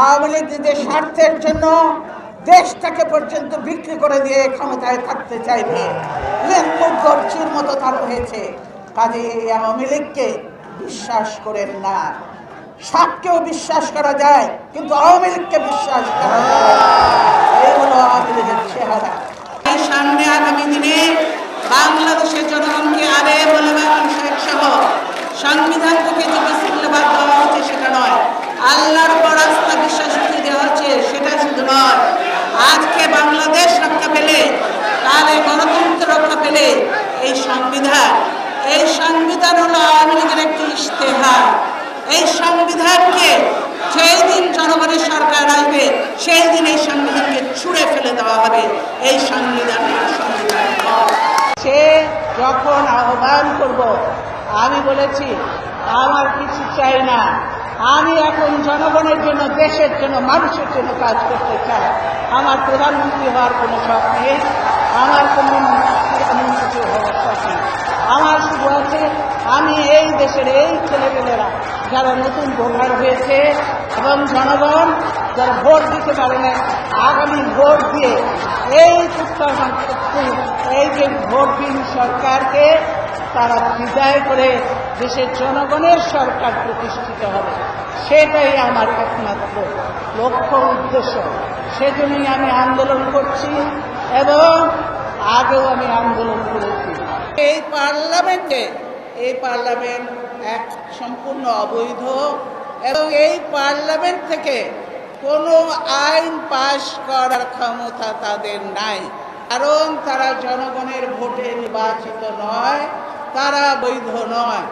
আওয়ামী লীগ নিজের স্বার্থের জন্য দেশটাকে পর্যন্ত বিক্রি করে দিয়ে ক্ষমতায় থাকতে চাইবে লেনমুখর্চির মতো তার হয়েছে। কাজে আওয়ামী লীগকে বিশ্বাস করেন না। সাপকেও বিশ্বাস করা যায়, কিন্তু আওয়ামী লীগকে বিশ্বাস করা যায় না। এই হলো আওয়ামী লীগের চেহারা এই সামনে আগামী দিনে বাংলাদেশের জনগণকে আরে বলবেন শেখ সহ সংবিধান থেকে যে বিশৃঙ্খলাবাদ দেওয়া হচ্ছে সেটা নয় আল্লাহর উপর আস্থা বিশ্বাস করে দেওয়া হচ্ছে সেটা শুধু নয় আজকে বাংলাদেশ রক্ষা পেলে কালে গণতন্ত্র রক্ষা পেলে এই সংবিধান এই সংবিধান হলো আওয়ামী লীগের একটি ইশতেহার এই সংবিধানকে সেই দিন জনগণের সরকার আসবে, সেই দিন এই সংবিধানকে ছুঁড়ে ফেলে দেওয়া হবে। এই সংবিধান সংবিধান সে যখন আহ্বান করব, আমি বলেছি, আমার কিছু চাই না। আমি এখন জনগণের জন্য, দেশের জন্য, মানুষের জন্য কাজ করতে চাই। আমার প্রধানমন্ত্রী হওয়ার কোনো শখ নেই। আমার কোনো মন্ত্রী হওয়ার শখ নেই আমার শুধু আছে আমি এই দেশের এই ছেলেমেয়েরা যারা নতুন ভোটার হয়েছে এবং জনগণ যারা ভোট দিতে পারে না, আগামী ভোট দিয়ে এই এই যে ভোটবিহীন সরকারকে তারা বিদায় করে দেশের জনগণের সরকার প্রতিষ্ঠিত হবে। সেটাই আমার একমাত্র লক্ষ্য উদ্দেশ্য। সেজন্যই আমি আন্দোলন করছি এবং আগেও আমি আন্দোলন করেছি। এই পার্লামেন্টে এই পার্লামেন্ট এক সম্পূর্ণ অবৈধ এবং এই পার্লামেন্ট থেকে কোনো আইন পাশ করার ক্ষমতা তাদের নাই। কারণ তারা জনগণের ভোটে নির্বাচিত নয়, তারা বৈধ নয়।